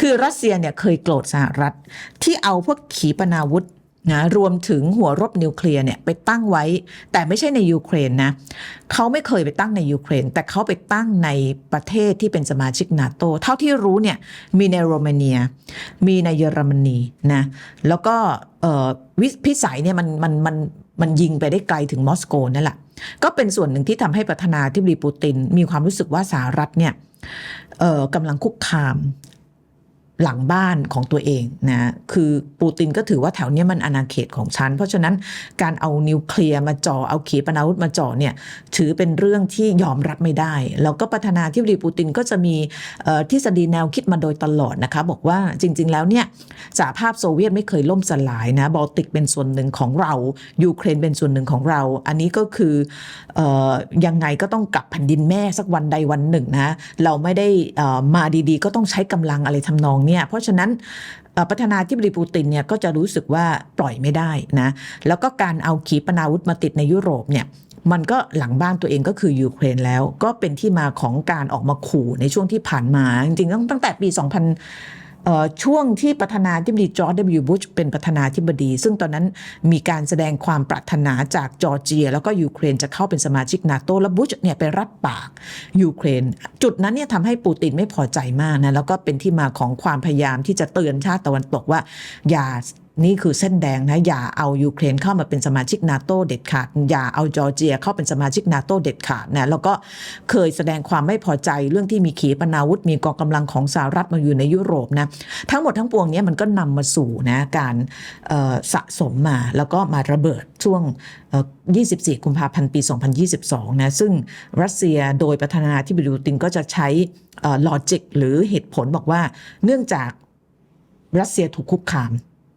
คือรัสเซียเนี่ยเคยโกรธสหรัฐ ที่เอาพวกขีปนาวุธนะรวมถึงหัวรบนิวเคลียร์เนี่ยไปตั้งไว้ แต่ไม่ใช่ในยูเครนนะเขาไม่เคยไปตั้งในยูเครน แต่เขาไปตั้งในประเทศที่เป็นสมาชิกนาโตเท่าที่รู้เนี่ยมีในโรมาเนีย มีในเยอรมนีนะแล้วก็วิพิสัยเนี่ยมันมันมันมันยิงไปได้ไกลถึงมอสโกนั่นแหละก็เป็นส่วนหนึ่งที่ทำให้ประธานาธิบดีปูติน มีความรู้สึกว่าสหรัฐเนี่ยกำลังคุกคาม หลังบ้านของตัวเองนะคือปูตินก็ถือว่าแถวเนี้ยมันอาณาเขตของฉัน เพราะฉะนั้นการเอานิวเคลียร์มาจ่อเอาขีปนาวุธมาจ่อเนี่ยถือเป็นเรื่องที่ยอมรับไม่ได้ แล้วก็ประธานาธิบดีปูตินก็จะมีทฤษฎีแนวคิดมาโดยตลอดนะคะบอกว่าจริง ๆ แล้วเนี่ยสหภาพโซเวียตไม่เคยล่มสลายนะบอลติกเป็นส่วนหนึ่งของเรายูเครนเป็นส่วนหนึ่งของเรา อันนี้ก็คือออยังไงก็ต้องกลับแผ่นดินแม่สักวันใดวันหนึ่งนะเราไม่ได้มาดีๆ ก็ต้องใช้กำลังอะไรทำนองเนี่ยเพราะฉะนั้นประธานาธิบดีปูตินเนี่ยก็จะรู้สึกว่าปล่อยไม่ได้นะแล้วก็การเอาขีปนาวุธมาติดในยุโรปเนี่ยมันก็หลังบ้านตัวเองก็คือยูเครนแล้ว ก็เป็นที่มาของการออกมาขู่ในช่วงที่ผ่านมา จริงๆตั้งแต่ปี 2000 ช่วงที่ประธานาธิบดีจอร์ด W. บุชเป็นประธานาธิบดี ซึ่งตอนนั้นมีการแสดงความปรารถนาจากจอร์เจีย แล้วก็ยูเครนจะเข้าเป็นสมาชิกนาโตและบุชเนี่ยไปรับปากยูเครน จุดนั้นเนี่ยทำให้ปูตินไม่พอใจมากนะ แล้วก็เป็นที่มาของความพยายามที่จะเตือนชาติตะวันตกว่าอย่า นี่คือเส้นแดงนะอย่าเอายูเครนเข้ามาเป็นสมาชิกนาโตเด็ดขาดอย่าเอาจอร์เจียเข้าเป็นสมาชิกนาโตเด็ดขาดนะแล้วก็เคยแสดงความไม่พอใจเรื่องที่มีขีปนาวุธมีกองกำลังของสหรัฐมาอยู่ในยุโรปนะทั้งหมดทั้งปวงนี้มันก็นำมาสู่นะการสะสมมาแล้วก็มาระเบิดช่วงเอ่อ24 กุมภาพันธ์ปี 2022 นะซึ่งรัสเซียโดยประธานาธิบดีปูตินก็จะใช้ลอจิกหรือเหตุผลบอกว่าเนื่องจากรัสเซียถูกคุกคาม